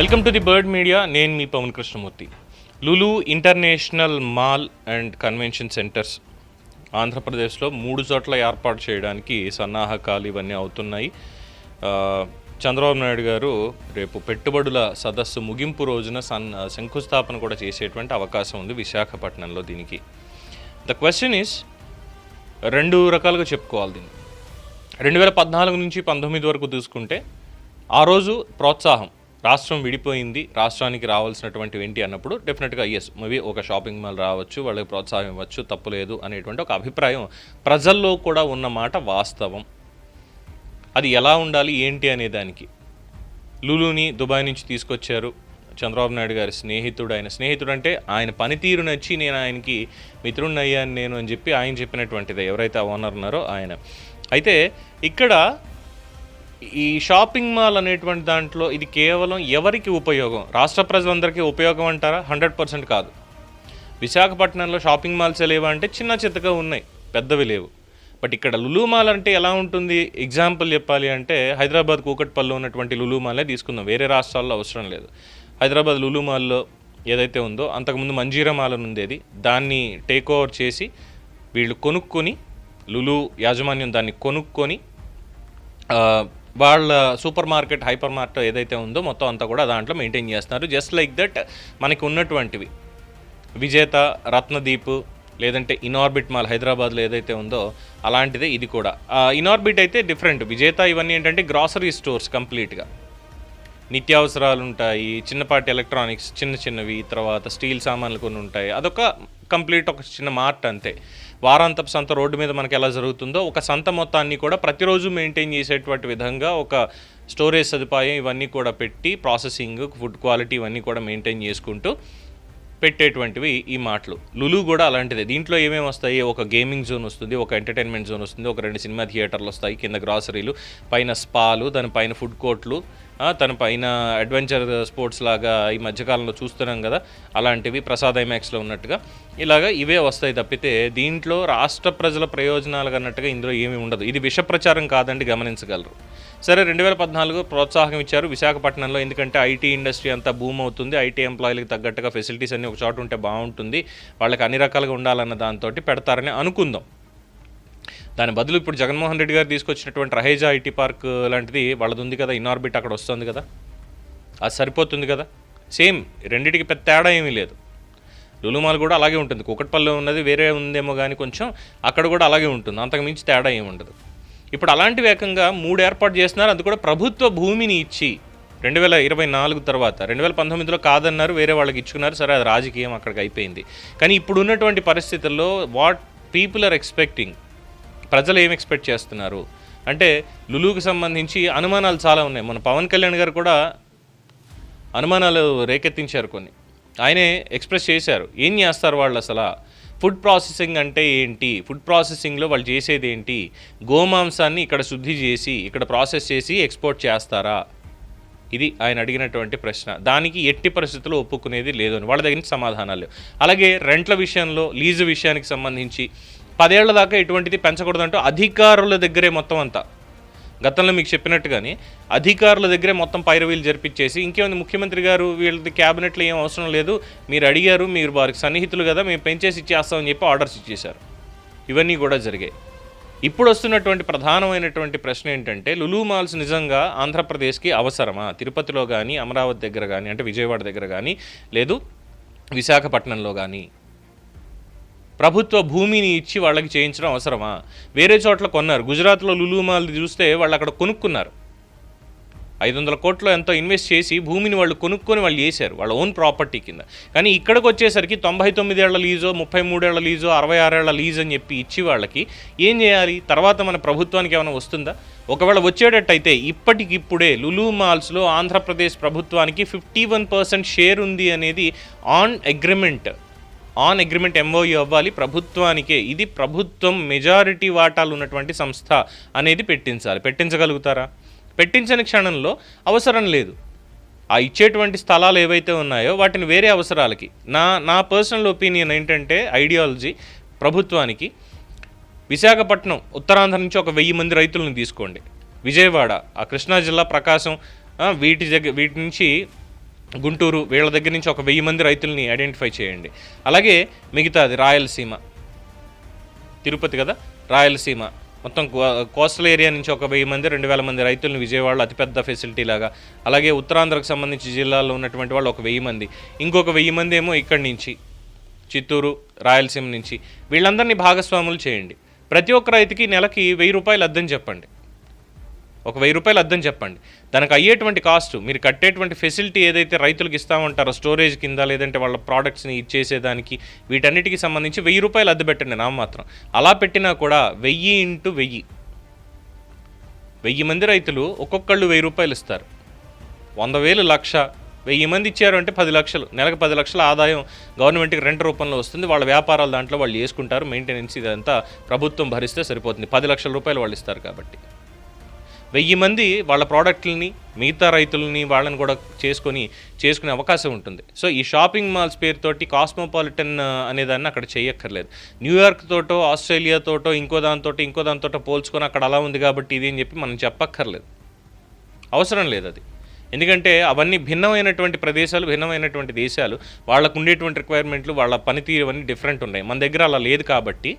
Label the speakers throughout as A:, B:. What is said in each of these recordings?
A: Welcome to the Bird Media. నేను మీ Pavan Krishnamurthy. Lulu international mall and convention centres ఆంధ్రప్రదేశ్లో మూడు చోట్ల ఏర్పాటు చేయడానికి సన్నాహకాలు ఇవన్నీ అవుతున్నాయి. చంద్రబాబు నాయుడు గారు రేపు పెట్టుబడుల సదస్సు ముగింపు రోజున సన్ శంకుస్థాపన కూడా చేసేటువంటి అవకాశం ఉంది విశాఖపట్నంలో దీనికి. ద క్వశ్చన్ ఈస్ రెండు రకాలుగా చెప్పుకోవాలి దీన్ని. రెండు వేల పద్నాలుగు నుంచి పంతొమ్మిది వరకు తీసుకుంటే ఆ రోజు ప్రోత్సాహం రాష్ట్రం విడిపోయింది రాష్ట్రానికి రావాల్సినటువంటివి ఏంటి అన్నప్పుడు డెఫినెట్గా ఎస్ మేబీ ఒక షాపింగ్ మాల్ రావచ్చు వాళ్ళకి ప్రోత్సాహం ఇవ్వచ్చు తప్పులేదు అనేటువంటి ఒక అభిప్రాయం ప్రజల్లో కూడా ఉన్న మాట వాస్తవం. అది ఎలా ఉండాలి ఏంటి అనే దానికి. లులుని దుబాయ్ నుంచి తీసుకొచ్చారు చంద్రబాబు నాయుడు గారి స్నేహితుడు. ఆయన స్నేహితుడు అంటే ఆయన పనితీరు నచ్చి నేను ఆయనకి మిత్రుడిని అయ్యాను నేను అని చెప్పి ఆయన చెప్పినటువంటిది. ఎవరైతే ఆ ఓనర్ ఉన్నారో ఆయన. అయితే ఇక్కడ ఈ షాపింగ్ మాల్ అనేటువంటి దాంట్లో ఇది కేవలం ఎవరికి ఉపయోగం? రాష్ట్ర ప్రజలందరికీ ఉపయోగం అంటారా? హండ్రెడ్ పర్సెంట్ కాదు. విశాఖపట్నంలో షాపింగ్ మాల్స్ లేవా అంటే చిన్న చిత్తగా ఉన్నాయి పెద్దవి లేవు. బట్ ఇక్కడ లులూ మాల్ అంటే ఎలా ఉంటుంది? ఎగ్జాంపుల్ చెప్పాలి అంటే హైదరాబాద్ కూకట్పల్లిలో ఉన్నటువంటి లులూ మాలే తీసుకుందాం. వేరే రాష్ట్రాల్లో అవసరం లేదు. హైదరాబాద్ లులూ మాల్లో ఏదైతే ఉందో అంతకుముందు మంజీరా మాల్ అని ఉండేది. దాన్ని టేక్ ఓవర్ చేసి వీళ్ళు కొనుక్కొని లులు యాజమాన్యం దాన్ని కొనుక్కొని వాళ్ళ సూపర్ మార్కెట్ హైపర్ మార్కెట్ ఏదైతే ఉందో మొత్తం అంతా కూడా దాంట్లో మెయింటైన్ చేస్తున్నారు. జస్ట్ లైక్ దట్ మనకి ఉన్నటువంటివి. విజేత రత్నదీప్ లేదంటే ఇనార్బిట్ మాల్ హైదరాబాద్లో ఏదైతే ఉందో అలాంటిదే ఇది కూడా. ఇనార్బిట్ అయితే డిఫరెంట్. విజేత ఇవన్నీ ఏంటంటే గ్రాసరీ స్టోర్స్ కంప్లీట్గా. నిత్యావసరాలు ఉంటాయి చిన్నపాటి ఎలక్ట్రానిక్స్ చిన్న చిన్నవి తర్వాత స్టీల్ సామాన్లు కొన్ని ఉంటాయి. అదొక కంప్లీట్ ఒక చిన్న మార్ట్ అంతే. వారాంతపు సంత రోడ్డు మీద మనకి ఎలా జరుగుతుందో ఒక సంత మొత్తాన్ని కూడా ప్రతిరోజు మెయింటైన్ చేసేటువంటి విధంగా ఒక స్టోరేజ్ సదుపాయం ఇవన్నీ కూడా పెట్టి ప్రాసెసింగ్ ఫుడ్ క్వాలిటీ ఇవన్నీ కూడా మెయింటైన్ చేసుకుంటూ పెట్టేటువంటివి ఈ మాటలు. లులు కూడా అలాంటిదే. దీంట్లో ఏమేమి వస్తాయి? ఒక గేమింగ్ జోన్ వస్తుంది ఒక ఎంటర్టైన్మెంట్ జోన్ వస్తుంది ఒక రెండు సినిమా థియేటర్లు వస్తాయి కింద గ్రాసరీలు పైన స్పాలు దాని పైన ఫుడ్ కోర్ట్లు తన పైన అడ్వెంచర్ స్పోర్ట్స్ లాగా ఈ మధ్యకాలంలో చూస్తున్నాం కదా అలాంటివి ప్రసాద్ ఐమాక్స్లో ఉన్నట్టుగా. ఇలాగా ఇవే వస్తాయి తప్పితే దీంట్లో రాష్ట్ర ప్రజల ప్రయోజనాలు అన్నట్టుగా ఇందులో ఏమీ ఉండదు. ఇది విష ప్రచారం కాదండి గమనించగలరు. సరే రెండు వేల పద్నాలుగు ప్రోత్సాహం ఇచ్చారు విశాఖపట్నంలో. ఎందుకంటే ఐటీ ఇండస్ట్రీ అంతా బూమ్ అవుతుంది. ఐటీ ఎంప్లాయీలకు తగ్గట్టుగా ఫెసిలిటీస్ అన్ని ఒక చోట ఉంటే బాగుంటుంది. వాళ్ళకి అన్ని రకాలుగా ఉండాలన్న దాంతో పెడతారని అనుకుందాం. దాని బదులు ఇప్పుడు జగన్మోహన్ రెడ్డి గారు తీసుకొచ్చినటువంటి రహేజా ఐటీ పార్క్ లాంటిది వాళ్ళది ఉంది కదా ఇన్ఆర్బిట్ అక్కడ వస్తుంది కదా. అది సరిపోతుంది కదా. సేమ్ రెండింటికి పెద్ద తేడా ఏమీ లేదు. లులుమాల్ కూడా అలాగే ఉంటుంది. కుకట్పల్లిలో ఉన్నది వేరే ఉందేమో కానీ కొంచెం అక్కడ కూడా అలాగే ఉంటుంది. అంతకు మించి తేడా ఏమి ఉండదు. ఇప్పుడు అలాంటి వేగంగా మూడు ఏర్పాటు చేస్తున్నారు. అది కూడా ప్రభుత్వ భూమిని ఇచ్చి రెండు వేల ఇరవై నాలుగు తర్వాత రెండు వేల పంతొమ్మిదిలో కాదన్నారు వేరే వాళ్ళకి ఇచ్చుకున్నారు. సరే అది రాజకీయం అక్కడికి అయిపోయింది. కానీ ఇప్పుడు ఉన్నటువంటి పరిస్థితుల్లో వాట్ పీపుల్ ఆర్ ఎక్స్పెక్టింగ్ ప్రజలు ఏం ఎక్స్పెక్ట్ చేస్తున్నారు? అంటే లులుకి సంబంధించి అనుమానాలు చాలా ఉన్నాయి. మన పవన్ కళ్యాణ్ గారు కూడా అనుమానాలు రేకెత్తించారు కొన్ని. ఆయనే ఎక్స్ప్రెస్ చేశారు. ఏం చేస్తారు వాళ్ళు అసలు? ఫుడ్ ప్రాసెసింగ్ అంటే ఏంటి? ఫుడ్ ప్రాసెసింగ్లో వాళ్ళు చేసేది ఏంటి? గోమాంసాన్ని ఇక్కడ శుద్ధి చేసి ఇక్కడ ప్రాసెస్ చేసి ఎక్స్పోర్ట్ చేస్తారా? ఇది ఆయన అడిగినటువంటి ప్రశ్న. దానికి ఎట్టి పరిస్థితుల్లో ఒప్పుకునేది లేదు అని. వాళ్ళ దగ్గర నుంచి సమాధానాలు అలాగే రెంట్ల విషయంలో లీజు విషయానికి సంబంధించి పదేళ్ళ దాకా ఎటువంటిది పెంచకూడదంటూ అధికారుల దగ్గరే మొత్తం అంతా. గతంలో మీకు చెప్పినట్టుగానే అధికారుల దగ్గరే మొత్తం పైరవీలు జరిపించేసి ఇంకేముంది ముఖ్యమంత్రి గారు వీళ్ళది క్యాబినెట్లో ఏం అవసరం లేదు మీరు అడిగారు మీరు వారికి సన్నిహితులు కదా మేము పెంచేసి ఇచ్చేస్తామని చెప్పి ఆర్డర్స్ ఇచ్చేశారు. ఇవన్నీ కూడా జరిగాయి. ఇప్పుడు వస్తున్నటువంటి ప్రధానమైనటువంటి ప్రశ్న ఏంటంటే లులు మాల్స్ నిజంగా ఆంధ్రప్రదేశ్కి అవసరమా? తిరుపతిలో కానీ అమరావతి దగ్గర కానీ అంటే విజయవాడ దగ్గర కానీ లేదు విశాఖపట్నంలో కానీ ప్రభుత్వ భూమిని ఇచ్చి వాళ్ళకి చేయించడం అవసరమా? వేరే చోట్ల కొన్నారు. గుజరాత్లో లులు చూస్తే వాళ్ళు అక్కడ కొనుక్కున్నారు. ఐదు వందల కోట్లు ఎంతో ఇన్వెస్ట్ చేసి భూమిని వాళ్ళు కొనుక్కొని వాళ్ళు చేశారు వాళ్ళ ఓన్ ప్రాపర్టీ కింద. కానీ ఇక్కడికి వచ్చేసరికి తొంభై తొమ్మిదేళ్ళ లీజో ముప్పై మూడేళ్ళ లీజో అరవై ఆరేళ్ళ లీజ్ అని చెప్పి ఇచ్చి వాళ్ళకి ఏం చేయాలి? తర్వాత మన ప్రభుత్వానికి ఏమైనా వస్తుందా? ఒకవేళ వచ్చేటట్టయితే ఇప్పటికిప్పుడే లులు మాల్స్లో ఆంధ్రప్రదేశ్ ప్రభుత్వానికి ఫిఫ్టీ వన్ పర్సెంట్ షేర్ ఉంది అనేది on agreement on agreement MOU అవ్వాలి. ప్రభుత్వానికే ఇది ప్రభుత్వం మెజారిటీ వాటాలు ఉన్నటువంటి సంస్థ అనేది పెట్టించాలి. పెట్టించగలుగుతారా? పెట్టించని క్షణంలో అవసరం లేదు. ఆ ఇచ్చేటువంటి స్థలాలు ఏవైతే ఉన్నాయో వాటిని వేరే అవసరాలకి. నా నా పర్సనల్ ఒపీనియన్ ఏంటంటే ఐడియాలజీ ప్రభుత్వానికి. విశాఖపట్నం ఉత్తరాంధ్ర నుంచి ఒక వెయ్యి మంది రైతులను తీసుకోండి. విజయవాడ ఆ కృష్ణా జిల్లా ప్రకాశం వీటి దగ్గర వీటి నుంచి గుంటూరు వీళ్ళ దగ్గర నుంచి ఒక వెయ్యి మంది రైతుల్ని ఐడెంటిఫై చేయండి. అలాగే మిగతాది రాయలసీమ తిరుపతి కదా? రాయలసీమ. మొత్తం కో- కోస్టల్ ఏరియా నుంచి ఒక వెయ్యి మంది రెండు వేల మంది రైతులను విజయవాడలో అతిపెద్ద ఫెసిలిటీ లాగా. అలాగే ఉత్తరాంధ్రకు సంబంధించి జిల్లాల్లో ఉన్నటువంటి వాళ్ళు ఒక వెయ్యి మంది. ఇంకొక వెయ్యి మంది ఏమో ఇక్కడి నుంచి చిత్తూరు రాయలసీమ నుంచి. వీళ్ళందరినీ భాగస్వాములు చేయండి. ప్రతి ఒక్క రైతుకి నెలకి వెయ్యి రూపాయలు అద్దని చెప్పండి. ఒక వెయ్యి రూపాయలు అద్దం చెప్పండి. దానికి అయ్యేటువంటి కాస్ట్ మీరు కట్టేటువంటి ఫెసిలిటీ ఏదైతే రైతులకు ఇస్తామంటారో స్టోరేజ్ కింద లేదంటే వాళ్ళ ప్రోడక్ట్స్ని ఇచ్చేసేదానికి వీటన్నిటికి సంబంధించి వెయ్యి రూపాయలు అద్దె పెట్టండి నా మాత్రం. అలా పెట్టినా కూడా వెయ్యి ఇంటూ వెయ్యి. వెయ్యి మంది రైతులు ఒక్కొక్కళ్ళు వెయ్యి రూపాయలు ఇస్తారు. వంద వేలు లక్ష. వెయ్యి మంది ఇచ్చారు అంటే పది లక్షలు. నెలకు పది లక్షల ఆదాయం గవర్నమెంట్కి రెంట్ రూపంలో వస్తుంది. వాళ్ళ వ్యాపారాలు దాంట్లో వాళ్ళు చేసుకుంటారు. మెయింటెనెన్స్ ఇదంతా ప్రభుత్వం భరిస్తే సరిపోతుంది. పది లక్షల రూపాయలు వాళ్ళు ఇస్తారు కాబట్టి. వెయ్యి మంది వాళ్ళ ప్రోడక్ట్లని మిగతా రైతులని వాళ్ళని కూడా చేసుకొని చేసుకునే అవకాశం ఉంటుంది. సో ఈ షాపింగ్ మాల్స్ పేరుతోటి కాస్మోపాలిటన్ అనేదాన్ని అక్కడ చేయక్కర్లేదు. న్యూయార్క్ తోటో ఆస్ట్రేలియా తోటో ఇంకో దాంతో ఇంకో దాంతో పోల్చుకొని అక్కడ అలా ఉంది కాబట్టి ఇది అని చెప్పి మనం చెప్పక్కర్లేదు. అవసరం లేదు అది. ఎందుకంటే అవన్నీ భిన్నమైనటువంటి ప్రదేశాలు భిన్నమైనటువంటి దేశాలు. వాళ్ళకు ఉండేటువంటి రిక్వైర్మెంట్లు వాళ్ళ పనితీరు అన్నీ డిఫరెంట్ ఉన్నాయి. మన దగ్గర అలా లేదు కాబట్టి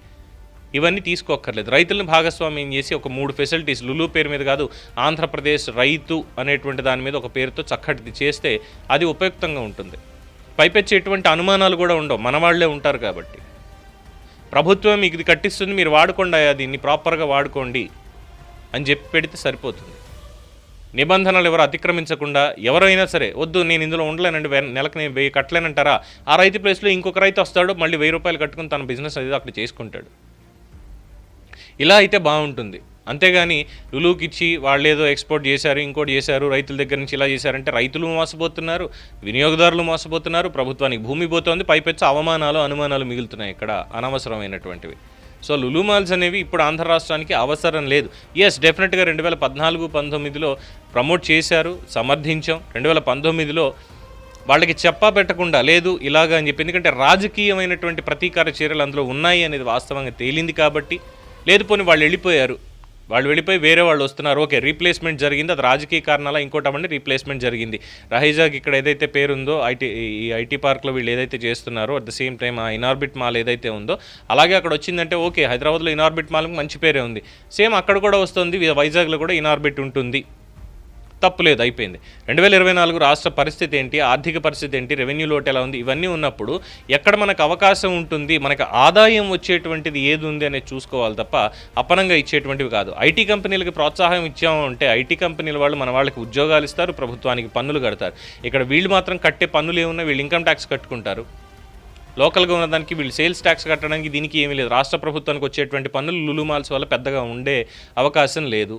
A: ఇవన్నీ తీసుకోక్కర్లేదు. రైతులను భాగస్వామ్యం చేసి ఒక మూడు ఫెసిలిటీస్ లులు పేరు మీద కాదు ఆంధ్రప్రదేశ్ రైతు అనేటువంటి దాని మీద ఒక పేరుతో చక్కటిది చేస్తే అది ఉపయుక్తంగా ఉంటుంది. పైపెచ్చి ఎటువంటి అనుమానాలు కూడా ఉండవు. మనవాళ్ళే ఉంటారు కాబట్టి. ప్రభుత్వం మీకు ఇది కట్టిస్తుంది మీరు వాడుకోండి అయ్యా దీన్ని ప్రాపర్గా వాడుకోండి అని చెప్పి పెడితే సరిపోతుంది. నిబంధనలు ఎవరు అతిక్రమించకుండా ఎవరైనా సరే వద్దు నేను ఇందులో ఉండలేనండి నెలకు నేను వెయ్యి కట్టలేనంటారా? ఆ రైతు ప్లేస్లో ఇంకొక రైతు వస్తాడు మళ్ళీ వెయ్యి రూపాయలు కట్టుకుని తన బిజినెస్ అనేది అక్కడ చేసుకుంటాడు. ఇలా అయితే బాగుంటుంది. అంతేగాని లులుకి ఇచ్చి వాళ్ళు ఏదో ఎక్స్పోర్ట్ చేశారు ఇంకోటి చేశారు రైతుల దగ్గర నుంచి ఇలా చేశారంటే రైతులు మోసపోతున్నారు వినియోగదారులు మోసపోతున్నారు ప్రభుత్వానికి భూమి పోతుంది పైపెచ్చు అవమానాలు అనుమానాలు మిగులుతున్నాయి ఇక్కడ అనవసరమైనటువంటివి. సో లులు మాల్స్ అనేవి ఇప్పుడు ఆంధ్ర రాష్ట్రానికి అవసరం లేదు. ఎస్ డెఫినెట్గా రెండు వేల పద్నాలుగు పంతొమ్మిదిలో ప్రమోట్ చేశారు సమర్థించాం. రెండు వేల పంతొమ్మిదిలో వాళ్ళకి చెప్పా పెట్టకుండా లేదు ఇలాగా అని చెప్పి. ఎందుకంటే రాజకీయమైనటువంటి ప్రతీకార చర్యలు అందులో ఉన్నాయి అనేది వాస్తవంగా తేలింది కాబట్టి లేదు పోనీ వాళ్ళు వెళ్ళిపోయారు. వాళ్ళు వెళ్ళిపోయి వేరే వాళ్ళు వస్తున్నారు. ఓకే రీప్లేస్మెంట్ జరిగింది. అది రాజకీయ కారణాల ఇంకోటి రీప్లేస్మెంట్ జరిగింది. రహైజాగ్ ఇక్కడ ఏదైతే పేరుందో ఐటీ ఈ ఐటీ పార్క్లో వీళ్ళు ఏదైతే చేస్తున్నారో అట్ ద సేమ్ టైం ఆ ఇనార్బిట్ మాల్ ఏదైతే ఉందో అలాగే అక్కడ వచ్చిందంటే ఓకే హైదరాబాద్లో ఇనార్బిట్ మాల్కి మంచి పేరే ఉంది. సేమ్ అక్కడ కూడా వస్తుంది వైజాగ్లో కూడా ఇనార్బిట్ ఉంటుంది. తప్పులేదు అయిపోయింది. రెండు వేల ఇరవై నాలుగు రాష్ట్ర పరిస్థితి ఏంటి ఆర్థిక పరిస్థితి ఏంటి రెవెన్యూ లోటు ఎలా ఉంది ఇవన్నీ ఉన్నప్పుడు ఎక్కడ మనకు అవకాశం ఉంటుంది మనకు ఆదాయం వచ్చేటువంటిది ఏది ఉంది అనేది చూసుకోవాలి తప్ప అపనంగా ఇచ్చేటువంటివి కాదు. ఐటీ కంపెనీలకు ప్రోత్సాహం ఇచ్చాము అంటే ఐటీ కంపెనీల వాళ్ళు మన వాళ్ళకి ఉద్యోగాలు ఇస్తారు ప్రభుత్వానికి పన్నులు కడతారు. ఇక్కడ వీళ్ళు మాత్రం కట్టే పన్నులు ఏమున్నా వీళ్ళు ఇన్కమ్ ట్యాక్స్ కట్టుకుంటారు. లోకల్గా ఉన్నదానికి వీళ్ళు సేల్స్ ట్యాక్స్ కట్టడానికి దీనికి ఏమీ లేదు. రాష్ట్ర ప్రభుత్వానికి వచ్చేటువంటి పన్నులు లులుమాల్స్ వల్ల పెద్దగా ఉండే అవకాశం లేదు.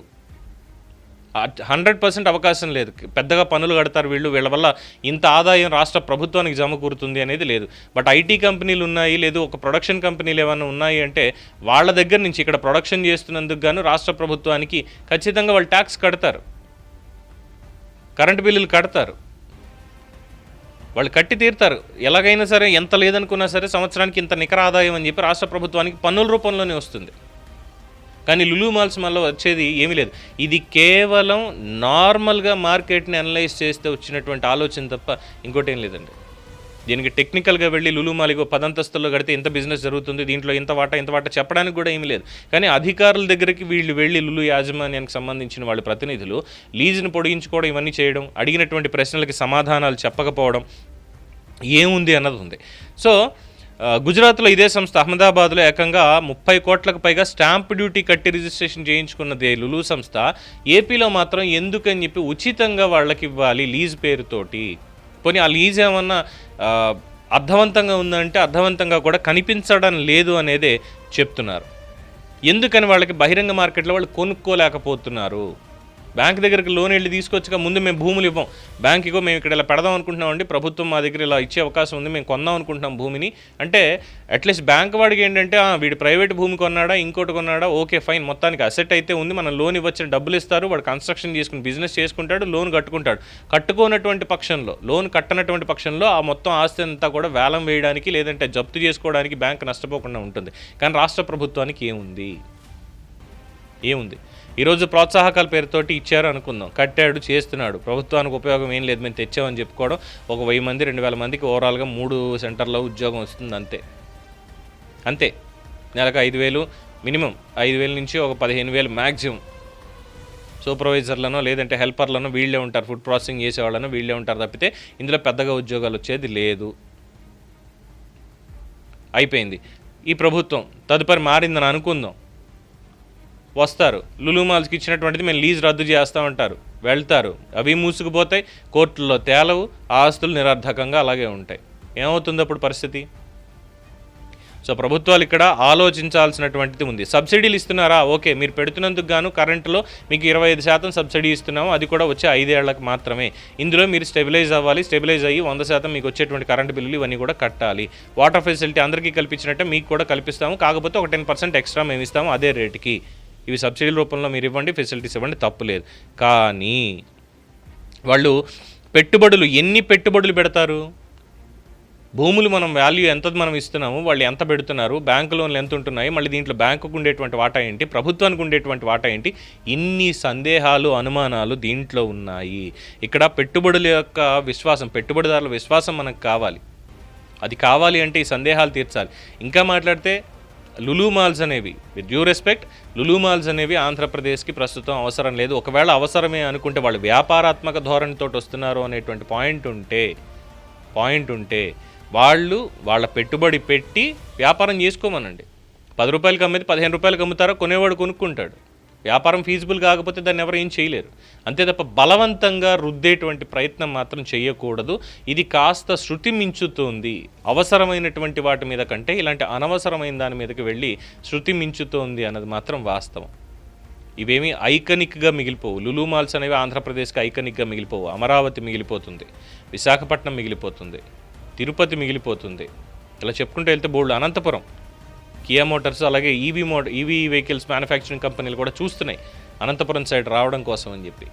A: హండ్రెడ్ పర్సెంట్ అవకాశం లేదు. పెద్దగా పనులు కడతారు వీళ్ళు వీళ్ళ వల్ల ఇంత ఆదాయం రాష్ట్ర ప్రభుత్వానికి జమకూరుతుంది అనేది లేదు. బట్ ఐటీ కంపెనీలు ఉన్నాయి లేదు ఒక ప్రొడక్షన్ కంపెనీలు ఏమైనా ఉన్నాయి అంటే వాళ్ళ దగ్గర నుంచి ఇక్కడ ప్రొడక్షన్ చేస్తున్నందుకు గాను రాష్ట్ర ప్రభుత్వానికి ఖచ్చితంగా వాళ్ళు ట్యాక్స్ కడతారు. కరెంటు బిల్లులు కడతారు. వాళ్ళు కట్టి తీరుతారు. ఎలాగైనా సరే ఎంత లేదనుకున్నా సరే సంవత్సరానికి ఇంత నికర ఆదాయం అని చెప్పి రాష్ట్ర ప్రభుత్వానికి పన్నుల రూపంలోనే వస్తుంది. కానీ లులు మాల్స్ మళ్ళీ వచ్చేది ఏమీ లేదు. ఇది కేవలం నార్మల్గా మార్కెట్ని అనలైజ్ చేస్తే వచ్చినటువంటి ఆలోచన తప్ప ఇంకోటి ఏం లేదండి. దీనికి టెక్నికల్గా వెళ్ళి లులు మాలిగో పదంతస్తుల్లో కడితే ఇంత బిజినెస్ జరుగుతుంది దీంట్లో ఇంత వాటా ఇంత వాటా చెప్పడానికి కూడా ఏమీ లేదు. కానీ అధికారుల దగ్గరికి వీళ్ళు వెళ్ళి లులు యాజమాన్యానికి సంబంధించిన వాళ్ళ ప్రతినిధులు లీజును పొడిగించుకోవడం ఇవన్నీ చేయడం అడిగినటువంటి ప్రశ్నలకి సమాధానాలు చెప్పకపోవడం ఏముంది అన్నది ఉంది. సో గుజరాత్లో ఇదే సంస్థ అహ్మదాబాద్లో ఏకంగా ముప్పై కోట్లకు పైగా స్టాంప్ డ్యూటీ కట్టి రిజిస్ట్రేషన్ చేయించుకున్నది లులు సంస్థ. ఏపీలో మాత్రం ఎందుకని చెప్పి ఉచితంగా వాళ్ళకి ఇవ్వాలి లీజ్ పేరుతోటి. పోనీ ఆ లీజ్ ఏమన్నా అర్థవంతంగా ఉందంటే అర్థవంతంగా కూడా కనిపించడం లేదు అనేదే చెప్తున్నారు. ఎందుకని వాళ్ళకి బహిరంగ మార్కెట్లో వాళ్ళు కొనుక్కోలేకపోతున్నారు? బ్యాంక్ దగ్గరికి లోన్ వెళ్ళి తీసుకొచ్చాక ముందు మేము భూములు ఇవ్వం. బ్యాంక్ ఇగో మేము ఇక్కడ ఇలా పెడదాం అనుకుంటున్నామండి. ప్రభుత్వం మా దగ్గర ఇలా ఇచ్చే అవకాశం ఉంది. మేము కొందాం అనుకుంటున్నాం భూమిని. అంటే అట్లీస్ట్ బ్యాంక్ వాడికి ఏంటంటే వీడు ప్రైవేట్ భూమి కొన్నాడా ఇంకోటి కొన్నాడా? ఓకే ఫైన్ మొత్తానికి అసెట్ అయితే ఉంది. మనం లోన్ ఇవ్వచ్చిన డబ్బులు ఇస్తారు. వాడు కన్స్ట్రక్షన్ చేసుకుని బిజినెస్ చేసుకుంటాడు లోన్ కట్టుకుంటాడు. కట్టుకోనటువంటి పక్షంలో లోన్ కట్టనటువంటి పక్షంలో ఆ మొత్తం ఆస్తి అంతా కూడా వేలం వేయడానికి లేదంటే జప్తు చేసుకోవడానికి బ్యాంక్ నష్టపోకుండా ఉంటుంది. కానీ రాష్ట్ర ప్రభుత్వానికి ఏముంది? ఏముంది? ఈరోజు ప్రోత్సాహకాల పేరుతోటి ఇచ్చారు అనుకుందాం. కట్టాడు చేస్తున్నాడు. ప్రభుత్వానికి ఉపయోగం ఏం లేదు మేము తెచ్చామని చెప్పుకోవడం ఒక వెయ్యి మంది రెండు వేల మందికి ఓవరాల్గా మూడు సెంటర్లో ఉద్యోగం వస్తుంది అంతే. అంతే. నెలకు ఐదు వేలు మినిమం. ఐదు వేల నుంచి ఒక పదిహేను వేలు మ్యాక్సిమం సూపర్వైజర్లను లేదంటే హెల్పర్లను వీళ్ళే ఉంటారు. ఫుడ్ ప్రాసెసింగ్ చేసేవాళ్ళను వీళ్ళే ఉంటారు తప్పితే ఇందులో పెద్దగా ఉద్యోగాలు వచ్చేది లేదు. అయిపోయింది. ఈ ప్రభుత్వం తదుపరి మారిందని అనుకుందాం. వస్తారు. లులు మాల్స్కి ఇచ్చినటువంటిది మేము లీజ్ రద్దు చేస్తామంటారు వెళ్తారు. అవి మూసుకుపోతాయి. కోర్టుల్లో తేలవు. ఆస్తులు నిరర్ధకంగా అలాగే ఉంటాయి. ఏమవుతుంది అప్పుడు పరిస్థితి? సో ప్రభుత్వాలు ఇక్కడ ఆలోచించాల్సినటువంటిది ఉంది. సబ్సిడీలు ఇస్తున్నారా? ఓకే. మీరు పెడుతున్నందుకు గాను కరెంటులో మీకు ఇరవై ఐదు శాతం సబ్సిడీ ఇస్తున్నాము. అది కూడా వచ్చే ఐదేళ్ళకు మాత్రమే. ఇందులో మీరు స్టెబిలైజ్ అవ్వాలి. స్టెబిలైజ్ అయ్యి వంద శాతం మీకు వచ్చేటువంటి కరెంటు బిల్లులు ఇవన్నీ కూడా కట్టాలి. వాటర్ ఫెసిలిటీ అందరికీ కల్పించినట్టే మీకు కూడా కల్పిస్తాము. కాకపోతే ఒక టెన్ పర్సెంట్ ఎక్స్ట్రా మేము ఇస్తాము అదే రేటుకి. ఇవి సబ్సిడీ రూపంలో మీరు ఇవ్వండి ఫెసిలిటీస్ ఇవ్వండి తప్పులేదు కానీ వాళ్ళు పెట్టుబడులు ఎన్ని పెట్టుబడులు పెడతారు? భూములు మనం వాల్యూ ఎంత మనం ఇస్తున్నాము వాళ్ళు ఎంత పెడుతున్నారు బ్యాంకు లోన్లు ఎంత ఉంటున్నాయి మళ్ళీ దీంట్లో బ్యాంకుకు ఉండేటువంటి వాటా ఏంటి ప్రభుత్వానికి ఉండేటువంటి వాటా ఏంటి ఇన్ని సందేహాలు అనుమానాలు దీంట్లో ఉన్నాయి. ఇక్కడ పెట్టుబడుల యొక్క విశ్వాసం పెట్టుబడిదారుల విశ్వాసం మనకు కావాలి. అది కావాలి అంటే ఈ సందేహాలు తీర్చాలి. ఇంకా మాట్లాడితే లులూ మాల్స్ అనేవి with due respect Lulu malls అనేవి ఆంధ్రప్రదేశ్కి ప్రస్తుతం అవసరం లేదు. ఒకవేళ అవసరమే అనుకుంటే వాళ్ళు వ్యాపారాత్మక ధోరణితో వస్తున్నారు అనేటువంటి పాయింట్ ఉంటే పాయింట్ ఉంటే వాళ్ళు వాళ్ళ పెట్టుబడి పెట్టి వ్యాపారం చేసుకోమనండి. పది రూపాయలకి అమ్మేది పదిహేను రూపాయలకి అమ్ముతారో? కొనేవాడు కొనుక్కుంటాడు. వ్యాపారం ఫీజిబుల్ కాకపోతే దాన్ని ఎవరు ఏం చేయలేరు. అంతే తప్ప బలవంతంగా రుద్దేటువంటి ప్రయత్నం మాత్రం చేయకూడదు. ఇది కాస్త శృతి మించుతోంది. అవసరమైనటువంటి వాటి మీద కంటే ఇలాంటి అనవసరమైన దాని మీదకి వెళ్ళి శృతి మించుతోంది అన్నది మాత్రం వాస్తవం. ఇవేమీ ఐకనిక్గా మిగిలిపోవు. లులు మాల్స్ అనేవి ఆంధ్రప్రదేశ్కి ఐకనిక్గా మిగిలిపోవు. అమరావతి మిగిలిపోతుంది. విశాఖపట్నం మిగిలిపోతుంది. తిరుపతి మిగిలిపోతుంది. ఇలా చెప్పుకుంటూ వెళ్తే బోళ్ళు అనంతపురం. కియా మోటార్స్ అలాగే ఈవీ మోట ఈవీ వెహికల్స్ మ్యానుఫ్యాక్చరింగ్ కంపెనీలు కూడా చూస్తున్నాయి. అనంతపురం సైడ్ రావడం కోసం అని చెప్పి.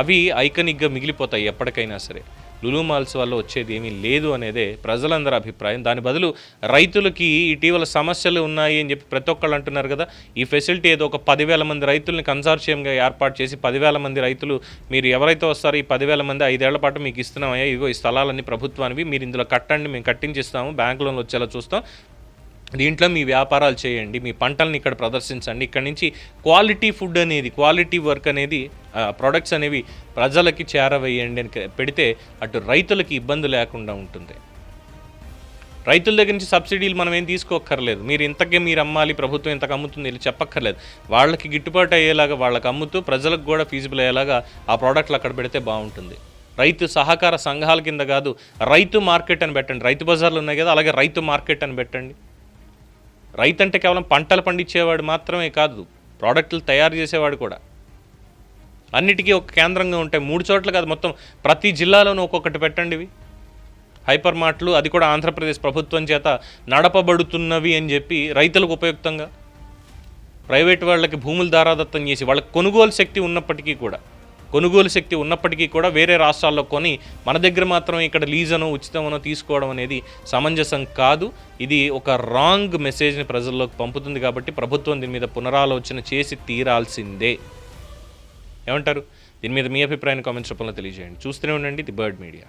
A: అవి ఐకనిక్గా మిగిలిపోతాయి ఎప్పటికైనా సరే. లులు మాల్స్ వల్ల వచ్చేది ఏమీ లేదు అనేదే ప్రజలందరి అభిప్రాయం. దాని బదులు రైతులకి ఇటీవల సమస్యలు ఉన్నాయి అని చెప్పి ప్రతి ఒక్కళ్ళు అంటున్నారు కదా. ఈ ఫెసిలిటీ ఏదో ఒక పదివేల మంది రైతుల్ని కన్సార్షియంగా ఏర్పాటు చేసి పదివేల మంది రైతులు మీరు ఎవరైతే వస్తారో ఈ పదివేల మంది ఐదేళ్ళ పాటు మీకు ఇస్తున్నామయ్యా ఇదిగో ఈ స్థలాలన్నీ ప్రభుత్వానివి మీరు ఇందులో కట్టండి మేము కట్టించిస్తాము బ్యాంక్ లోన్లు వచ్చేలా చూస్తాం. దీంట్లో మీ వ్యాపారాలు చేయండి మీ పంటల్ని ఇక్కడ ప్రదర్శించండి. ఇక్కడ నుంచి క్వాలిటీ ఫుడ్ అనేది క్వాలిటీ వర్క్ అనేది ప్రొడక్ట్స్ అనేవి ప్రజలకి చేరవేయండి అని పెడితే అటు రైతులకి ఇబ్బంది లేకుండా ఉంటుంది. రైతుల దగ్గర నుంచి సబ్సిడీలు మనం ఏం తీసుకోక్కర్లేదు. మీరు ఇంతకే మీరు అమ్మాలి ప్రభుత్వం ఇంతకు అమ్ముతుంది ఇలా చెప్పక్కర్లేదు. వాళ్ళకి గిట్టుబాటు అయ్యేలాగా వాళ్ళకి అమ్ముతూ ప్రజలకు కూడా ఫీజిబుల్ అయ్యేలాగా ఆ ప్రోడక్ట్లు అక్కడ పెడితే బాగుంటుంది. రైతు సహకార సంఘాల కింద కాదు రైతు మార్కెట్ అని పెట్టండి. రైతు బజార్లు ఉన్నాయి కదా అలాగే రైతు మార్కెట్ అని పెట్టండి. రైతు అంటే కేవలం పంటలు పండించేవాడు మాత్రమే కాదు ప్రోడక్టులు తయారు చేసేవాడు కూడా. అన్నిటికీ ఒక కేంద్రంగా ఉంటాయి మూడు చోట్ల కాదు మొత్తం ప్రతి జిల్లాలోనూ ఒక్కొక్కటి పెట్టండి ఇవి హైపర్ మార్ట్లు అది కూడా ఆంధ్రప్రదేశ్ ప్రభుత్వం చేత నడపబడుతున్నవి అని చెప్పి రైతులకు ఉపయుక్తంగా. ప్రైవేట్ వాళ్ళకి భూములు దారాదత్తం చేసి వాళ్ళకి కొనుగోలు శక్తి ఉన్నప్పటికీ కూడా కొనుగోలు శక్తి ఉన్నప్పటికీ కూడా వేరే రాష్ట్రాల్లో కొని మన దగ్గర మాత్రం ఇక్కడ లీజనో ఉచితమనో తీసుకోవడం అనేది సమంజసం కాదు. ఇది ఒక రాంగ్ మెసేజ్ని ప్రజల్లోకి పంపుతుంది కాబట్టి ప్రభుత్వం దీని మీద పునరాలోచన చేసి తీరాల్సిందే. ఏమంటారు? దీని మీద మీ అభిప్రాయాన్ని కామెంట్స్ రూపంలో తెలియజేయండి. చూస్తూనే ఉండండి ది బర్డ్ మీడియా.